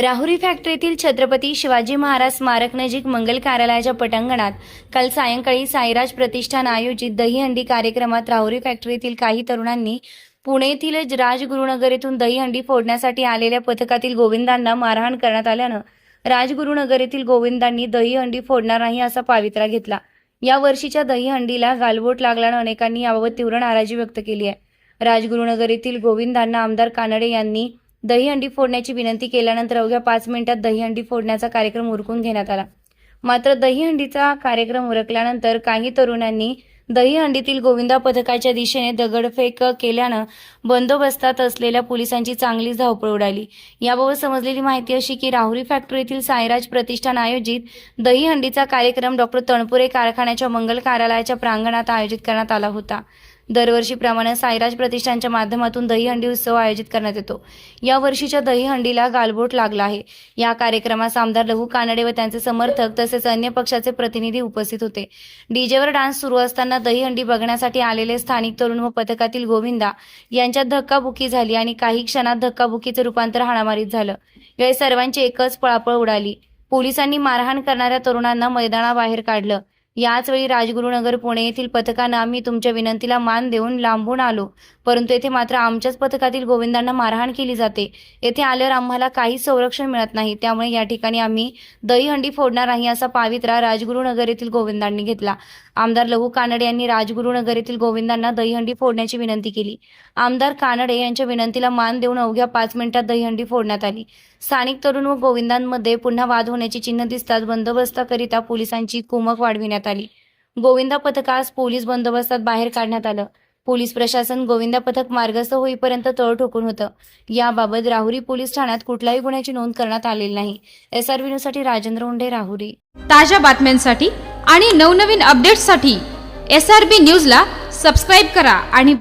राहुरी फॅक्टरीतील छत्रपती शिवाजी महाराज स्मारक नजीक मंगल कार्यालयाच्या पटांगणात काल सायंकाळी साईराज प्रतिष्ठान आयोजित दहीहंडी कार्यक्रमात राहुरी फॅक्टरीतील काही तरुणांनी पुणे राजगुरुनगर येथून दहीहंडी फोडण्यासाठी आलेल्या पथकातील गोविंदांना मारहाण करण्यात आल्यानं राजगुरुनगर येथील गोविंदांनी दहीहंडी फोडणार नाही असा पावित्रा घेतला. या वर्षीच्या दहीहंडीला गालबोट लागल्यानं अनेकांनी याबाबत तीव्र नाराजी व्यक्त केली आहे. राजगुरुनगर येथील गोविंदांना आमदार कानडे यांनी दहीहंडी फोडण्याची विनंती केल्यानंतर अवघ्या पाच मिनिटात दहीहंडी फोडण्याचा कार्यक्रम उरकून घेण्यात आला. मात्र दहीहंडीचा कार्यक्रम उरकल्यानंतर काही तरुणांनी दहीहंडीतील गोविंदा पथकाच्या दिशेने दगडफेक केल्यानं बंदोबस्तात असलेल्या पोलिसांची चांगलीच धावपळ उडाली. याबाबत समजलेली माहिती अशी की राहुरी फॅक्टरी येथील साईराज प्रतिष्ठान आयोजित दहीहंडीचा कार्यक्रम डॉक्टर तणपुरे कारखान्याच्या मंगल कार्यालयाच्या प्रांगणात आयोजित करण्यात आला होता. दरवर्षीप्रमाणे साईराज प्रतिष्ठानच्या माध्यमातून दहीहंडी उत्सव आयोजित करण्यात येतो. या वर्षीच्या दहीहंडीला गालबोट लागला आहे. या कार्यक्रमास आमदार लहू कानडे व त्यांचे समर्थक तसेच अन्य पक्षाचे प्रतिनिधी उपस्थित होते. डीजेवर डान्स सुरू असताना दहीहंडी बघण्यासाठी आलेले स्थानिक तरुण व पथकातील गोविंदा यांच्यात धक्काबुक्की झाली आणि काही क्षणात धक्काबुकीचे रूपांतर हाणामारीत झालं. यावेळी सर्वांची एकच पळापळ उडाली. पोलिसांनी मारहाण करणाऱ्या तरुणांना मैदानाबाहेर काढलं. याचवेळी राजगुरुनगर पुणे येथील पथकानं आम्ही तुमच्या विनंतीला मान देऊन लांबून आलो. परंतु येथे मात्र आमच्याच पथकातील गोविंदांना मारहाण केली जाते. येथे आल्यावर आम्हाला काही संरक्षण मिळत नाही. त्यामुळे या ठिकाणी आम्ही दहीहंडी फोडणार नाही असा पावित्रा राजगुरुनगर येथील गोविंदांनी घेतला. आमदार लहू कानडे यांनी राजगुरुनगर येथील गोविंदांना दहीहंडी फोडण्याची विनंती केली. आमदार कानडे यांच्या विनंतीला मान देऊन अवघ्या पाच मिनिटात दहीहंडी फोडण्यात आली. स्थानिक तरुण व गोविंदांमध्ये पुन्हा वाद होण्याची चिन्ह दिसताच बंदोबस्ताकरिता पोलिसांची कुमक वाढविण्यात आली. गोविंदा पथकास पोलीस बंदोबस्तात बाहेर काढण्यात आलं. पोलीस प्रशासन गोविंदा पथक मार्गस्थ होईपर्यंत तळ ठोकून होतं. याबाबत राहुरी पोलीस ठाण्यात कुठल्याही गुन्ह्याची नोंद करण्यात आलेली नाही. एस आर न्यूजसाठी राजेंद्र उंडे राहुरी. ताज्या बातम्यांसाठी आणि नवनवीन अपडेट्ससाठी एस आर बी न्यूजला सबस्क्राईब करा आणि